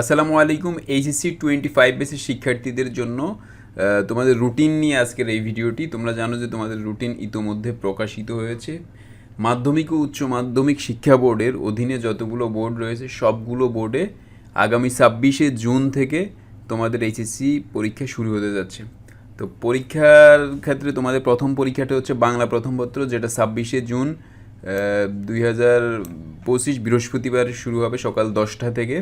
আসসালামু আলাইকুম HSC twenty five বেসের শিক্ষার্থীদের জন্য তোমাদের রুটিন নিয়ে আজকের এই ভিডিওটি। তোমরা জানো যে তোমাদের রুটিন ইতোমধ্যে প্রকাশিত হয়েছে। মাধ্যমিক ও উচ্চ মাধ্যমিক শিক্ষা বোর্ডের অধীনে যতগুলো বোর্ড রয়েছে, সবগুলো বোর্ডে আগামী ছাব্বিশে জুন থেকে তোমাদের এইচএসসি পরীক্ষা শুরু হতে যাচ্ছে। তো পরীক্ষার ক্ষেত্রে তোমাদের প্রথম পরীক্ষাটা হচ্ছে বাংলা প্রথম পত্র, যেটা ছাব্বিশে জুন দুই হাজার পঁচিশ বৃহস্পতিবার শুরু হবে সকাল দশটা থেকে।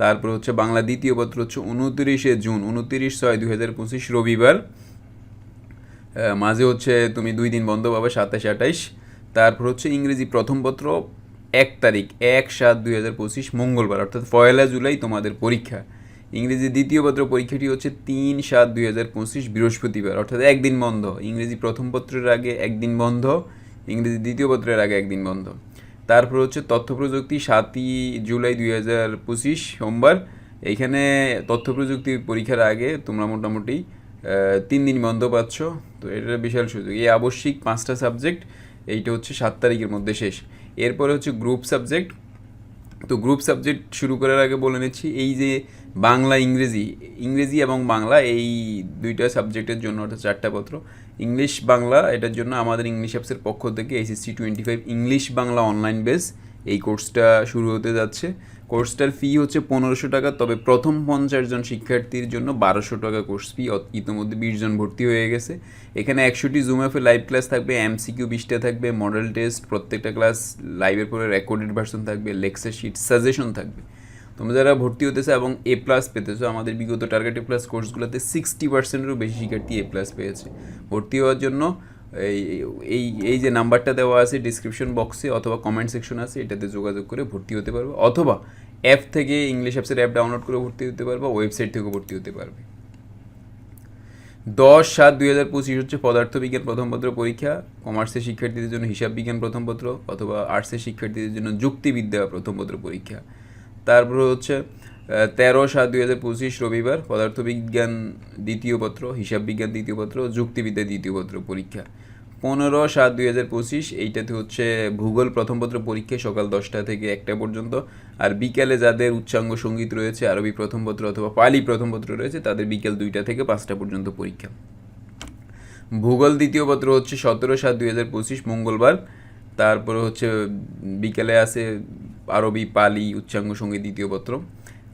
তারপর হচ্ছে বাংলা দ্বিতীয় পত্র হচ্ছে উনত্রিশে জুন, উনত্রিশ ছয় দুই পঁচিশ রবিবার। মাঝে হচ্ছে তুমি দুই দিন বন্ধ পাবে, সাতাশ আঠাইশ তারপর হচ্ছে ইংরেজি প্রথম পত্র এক তারিখ, এক সাত দুই হাজার পঁচিশ মঙ্গলবার, অর্থাৎ পয়লা জুলাই তোমাদের পরীক্ষা। ইংরেজি দ্বিতীয় পত্র পরীক্ষাটি হচ্ছে তিন সাত দুই হাজার পঁচিশ বৃহস্পতিবার, অর্থাৎ একদিন বন্ধ। ইংরেজি প্রথম পত্রের আগে একদিন বন্ধ, ইংরেজি দ্বিতীয় পত্রের আগে একদিন বন্ধ। তারপর হচ্ছে তথ্য প্রযুক্তি সাতই জুলাই দুই হাজার পঁচিশ, সোমবার। এইখানে তথ্য প্রযুক্তি পরীক্ষার আগে তোমরা মোটামুটি তিন দিন বন্ধ পাচ্ছ। তো এটা বিশাল সুযোগ। এই আবশ্যিক পাঁচটা সাবজেক্ট, এইটা হচ্ছে সাত তারিখের মধ্যে শেষ। এরপরে হচ্ছে গ্রুপ সাবজেক্ট। তো গ্রুপ সাবজেক্ট শুরু করার আগে বলে নিচ্ছি, এই যে বাংলা, ইংরেজি ইংরেজি এবং বাংলা, এই দুইটা সাবজেক্টের জন্য, অর্থাৎ চারটা পত্র ইংলিশ বাংলা, এটার জন্য আমাদের ইংলিশ অ্যাপসের পক্ষ থেকে SSC twenty five English Bangla online base এই কোর্সটা শুরু হতে যাচ্ছে। কোর্সটার ফি হচ্ছে পনেরোশো টাকা, তবে প্রথম পঞ্চাশ জন শিক্ষার্থীর জন্য বারোশো টাকা কোর্স ফি ইতিমধ্যে বিশ জন ভর্তি হয়ে গেছে। এখানে একশোটি জুম অ্যাপে লাইভ ক্লাস থাকবে এমসিকিউ বিশটা থাকবে মডেল টেস্ট প্রত্যেকটা ক্লাস লাইভের পরে রেকর্ডেড ভার্সন থাকবে লেকচার শিট সাজেশন থাকবে। তোমরা যারা ভর্তি হতেছে এবং এ প্লাস পেতেছো আমাদের বিগত টার্গেট এ প্লাস কোর্সগুলোতে সিক্সটি পার্সেন্টেরও বেশি শিক্ষার্থী এ প্লাস পেয়েছে। ভর্তি হওয়ার জন্য এই এই যে নাম্বারটা দেওয়া আছে ডিসক্রিপশন বক্সে অথবা কমেন্ট সেকশন আছে, এটাতে যোগাযোগ করে ভর্তি হতে পারবে। অথবা অ্যাপ থেকে ইংলিশ অ্যাপসের অ্যাপ ডাউনলোড করে ভর্তি হতে পারবে ওয়েবসাইট থেকে ভর্তি হতে পারবে। দশ সাত দুই হাজার পঁচিশ হচ্ছে পদার্থবিজ্ঞান প্রথম পত্র পরীক্ষা কমার্সের শিক্ষার্থীদের জন্য হিসাব বিজ্ঞান প্রথম পত্র, অথবা আর্টসের শিক্ষার্থীদের জন্য যুক্তিবিদ্যা প্রথম পত্র পরীক্ষা। তারপর হচ্ছে তেরো সাত দুই হাজার পঁচিশ রবিবার পদার্থবিজ্ঞান দ্বিতীয় পত্র হিসাব বিজ্ঞান দ্বিতীয় পত্র, যুক্তিবিদ্যা দ্বিতীয় পত্র পরীক্ষা। পনেরো সাত দুই হাজার পঁচিশ, এইটাতে হচ্ছে ভূগোল প্রথম পত্র পরীক্ষা সকাল দশটা থেকে একটা পর্যন্ত। আর বিকেলে যাদের উচ্চাঙ্গ সংগীত রয়েছে, আরবি প্রথম পত্র অথবা পালি প্রথম পত্র রয়েছে, তাদের বিকেল দুইটা থেকে পাঁচটা পর্যন্ত পরীক্ষা। ভূগোল দ্বিতীয় পত্র হচ্ছে সতেরো সাত দুই হাজার পঁচিশ, মঙ্গলবার। তারপরে হচ্ছে বিকেলে আছে আরবি, পালি, উচ্চাঙ্গ সংগীত দ্বিতীয় পত্র।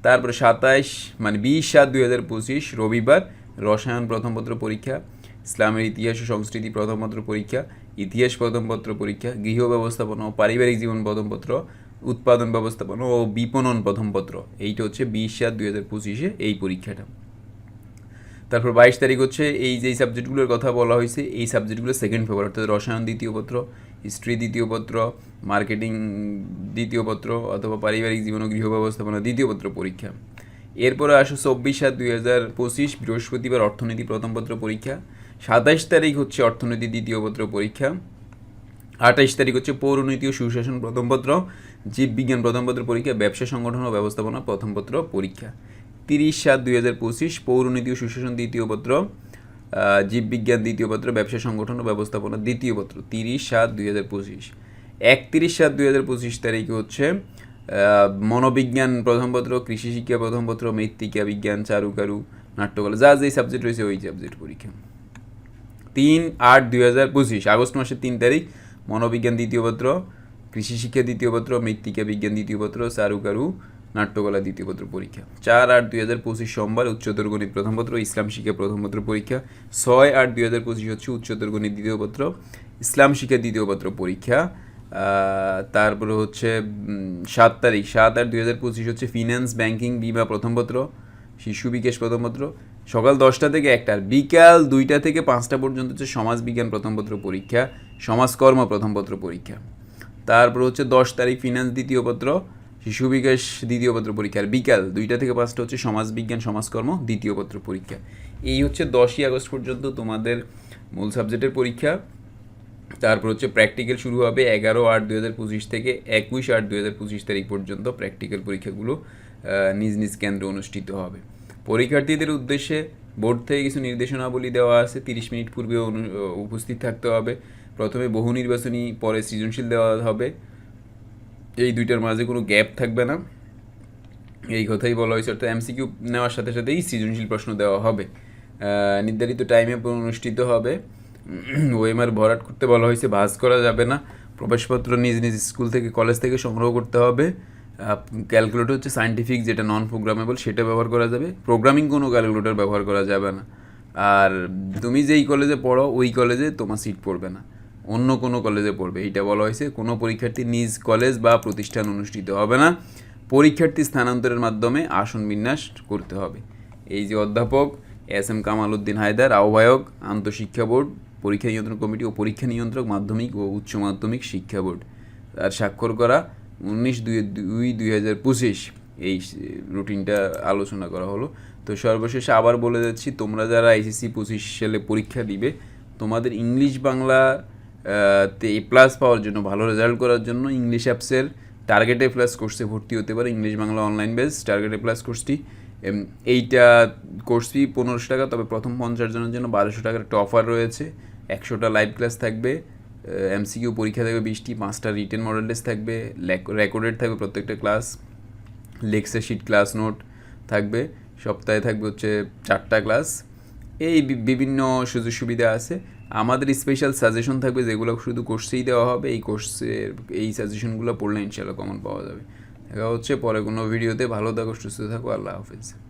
তারপরে সাতাইশ মানে বিশ সাত দুই হাজার পঁচিশ, রবিবার রসায়ন প্রথম পত্র পরীক্ষা, ইসলামের ইতিহাস ও সংস্কৃতি প্রথম পত্র পরীক্ষা, ইতিহাস প্রথম পত্র পরীক্ষা, গৃহ ব্যবস্থাপনা ও পারিবারিক জীবন প্রথম পত্র, উৎপাদন ব্যবস্থাপনা ও বিপণন প্রথম পত্র। এইটা হচ্ছে বিশ সাত দুই হাজার পঁচিশে এই পরীক্ষাটা। তারপর বাইশ তারিখ হচ্ছে এই যে সাবজেক্টগুলোর কথা বলা হয়েছে, এই সাবজেক্টগুলো সেকেন্ড পেপার অর্থাৎ রসায়ন দ্বিতীয় পত্র। হিস্ট্রি দ্বিতীয় পত্র, মার্কেটিং দ্বিতীয় পত্র অথবা পারিবারিক জীবন ও গৃহ ব্যবস্থাপনা দ্বিতীয় পত্র পরীক্ষা। এরপরে আসো চব্বিশ সাত দুই হাজার পঁচিশ, বৃহস্পতিবার অর্থনীতি প্রথম পত্র পরীক্ষা। সাতাইশ তারিখ হচ্ছে অর্থনীতি দ্বিতীয় পত্র পরীক্ষা। আঠাইশ তারিখ হচ্ছে পৌরনীতি ও সুশাসন প্রথম পত্র জীববিজ্ঞান প্রথম পত্র পরীক্ষা, ব্যবসা সংগঠন ও ব্যবস্থাপনা প্রথম পত্র পরীক্ষা। তিরিশ সাত দুই হাজার পঁচিশ পৌরনীতি ও সুশাসন দ্বিতীয় পত্র জীববিজ্ঞান দ্বিতীয় পত্র, ব্যবসা সংগঠন ও ব্যবস্থাপনা দ্বিতীয় পত্র, তিরিশ সাত দুই হাজার পঁচিশ। একত্রিশ সাত দুই হাজার পঁচিশ তারিখে হচ্ছে মনোবিজ্ঞান প্রথম পত্র, কৃষি শিক্ষা প্রথম পত্র, মৃত্তিকা বিজ্ঞান, চারুকারু, নাট্যকলা, যা যেই সাবজেক্ট রয়েছে ওই সাবজেক্ট পরীক্ষা। তিন আট দুই হাজার পঁচিশ, আগস্ট মাসের তিন তারিখ, মনোবিজ্ঞান দ্বিতীয় পত্র, কৃষি শিক্ষা দ্বিতীয় পত্র, মৃত্তিকা বিজ্ঞান দ্বিতীয় পত্র, চারুকারু নাট্যকলা দ্বিতীয় পত্র পরীক্ষা। চার আট দুই হাজার পঁচিশ সোমবার উচ্চতর গণিত প্রথম পত্র, ইসলাম শিক্ষা প্রথম পত্র পরীক্ষা। ছয় আট দুই হাজার পঁচিশ হচ্ছে উচ্চতর গণিত দ্বিতীয় পত্র, ইসলাম শিক্ষা দ্বিতীয় পত্র পরীক্ষা। তারপরে হচ্ছে সাত তারিখ, সাত আট দুই হাজার পঁচিশ হচ্ছে ফিন্যান্স ব্যাংকিং বিমা প্রথম পত্র, শিশু বিকাশ প্রথম পত্র। সকাল দশটা থেকে একটা বিকাল দুইটা থেকে পাঁচটা পর্যন্ত হচ্ছে সমাজ বিজ্ঞান প্রথম পত্র পরীক্ষা, সমাজকর্ম প্রথম পত্র পরীক্ষা। তারপর হচ্ছে দশ তারিখ ফিনান্স দ্বিতীয় পত্র শিশু বিকাশ, দ্বিতীয় পত্র পরীক্ষা আর বিকাল দুইটা থেকে পাঁচটা হচ্ছে সমাজ বিজ্ঞান সমাজকর্ম, দ্বিতীয় পত্র পরীক্ষা। এই হচ্ছে দশই আগস্ট পর্যন্ত তোমাদের মূল সাবজেক্টের পরীক্ষা। তারপর হচ্ছে প্র্যাকটিক্যাল শুরু হবে এগারো আট দুই হাজার পঁচিশ থেকে একুশ আট দুই হাজার পঁচিশ তারিখ পর্যন্ত প্র্যাকটিক্যাল পরীক্ষাগুলো নিজ নিজ কেন্দ্রে অনুষ্ঠিত হবে। পরীক্ষার্থীদের উদ্দেশ্যে বোর্ড থেকে কিছু নির্দেশনাবলী দেওয়া আছে, তিরিশ মিনিট পূর্বে অনু- উপস্থিত থাকতে হবে। প্রথমে বহু নির্বাচনী, পরে সৃজনশীল দেওয়া হবে। এই দুইটার মাঝে কোনো গ্যাপ থাকবে না। এই কথাই বলা হয়েছে, অর্থাৎ এমসিকিউ নেওয়ার সাথে সাথেই সৃজনশীল প্রশ্ন দেওয়া হবে। নির্ধারিত টাইমে অনুষ্ঠিত হবে। ওএমআর ভরাট করতে বলা হয়েছে ভাজ করা যাবে না। প্রবেশপত্র নিজ নিজ স্কুল থেকে কলেজ থেকে সংগ্রহ করতে হবে। ক্যালকুলেটর হচ্ছে সায়েন্টিফিক যেটা নন প্রোগ্রামেবল সেটা ব্যবহার করা যাবে। প্রোগ্রামিং কোনো ক্যালকুলেটর ব্যবহার করা যাবে না। আর তুমি যেই কলেজে পড়ো, ওই কলেজে তোমার সিট পড়বে না। অন্য কোনো কলেজে পড়বে। এইটা বলা হয়েছে, কোনো পরীক্ষার্থী নিজ কলেজ বা প্রতিষ্ঠান অনুষ্ঠিত হবে না। পরীক্ষার্থী স্থানান্তরের মাধ্যমে আসন বিন্যাস করতে হবে। এই যে অধ্যাপক এস এম কামাল উদ্দিন হায়দার, আহ্বায়ক, আন্তঃশিক্ষা বোর্ড, পরীক্ষা নিয়ন্ত্রণ কমিটি ও পরীক্ষা নিয়ন্ত্রক মাধ্যমিক ও উচ্চ মাধ্যমিক শিক্ষা বোর্ড। তার স্বাক্ষর করা উনিশ দুই দুই দুই হাজার পঁচিশ। এই রুটিনটা আলোচনা করা হলো। তো সর্বশেষে আবার বলে যাচ্ছি, তোমরা যারা আইসিসি পঁচিশ সালে পরীক্ষা দিবে, তোমাদের ইংলিশ বাংলা আহ, তে এ প্লাস পাওয়ার জন্য ভালো রেজাল্ট করার জন্য ইংলিশ অ্যাপসের টার্গেট প্লাস কোর্সে ভর্তি হতে পারে। English Bangla online base target plus কোর্সটি এইটা কোর্স ফি পনেরোশো টাকা তবে প্রথম পঞ্চাশ জনের জন্য বারোশো টাকার একটা অফার রয়েছে। একশোটা লাইভ ক্লাস থাকবে এমসিকিউ পরীক্ষা থাকবে বিশটি পাঁচটা রিটেন মডেল টেস্ট থাকবে রেকর্ডেড থাকবে প্রত্যেকটা ক্লাস লেক্সে শিট ক্লাস নোট থাকবে সপ্তাহে থাকবে হচ্ছে চারটা ক্লাস এই বিভিন্ন সুযোগ সুবিধা আছে। আমাদের স্পেশাল সাজেশন থাকবে যেগুলো শুধু কোর্সেই দেওয়া হবে। এই কোর্সের এই সাজেশনগুলো পড়লে ইনশাল্লাহ কমন পাওয়া যাবে। দেখা হচ্ছে পরে কোনো ভিডিওতে ভালো থাকো, সুস্থ থাকো। আল্লাহ হাফিজ।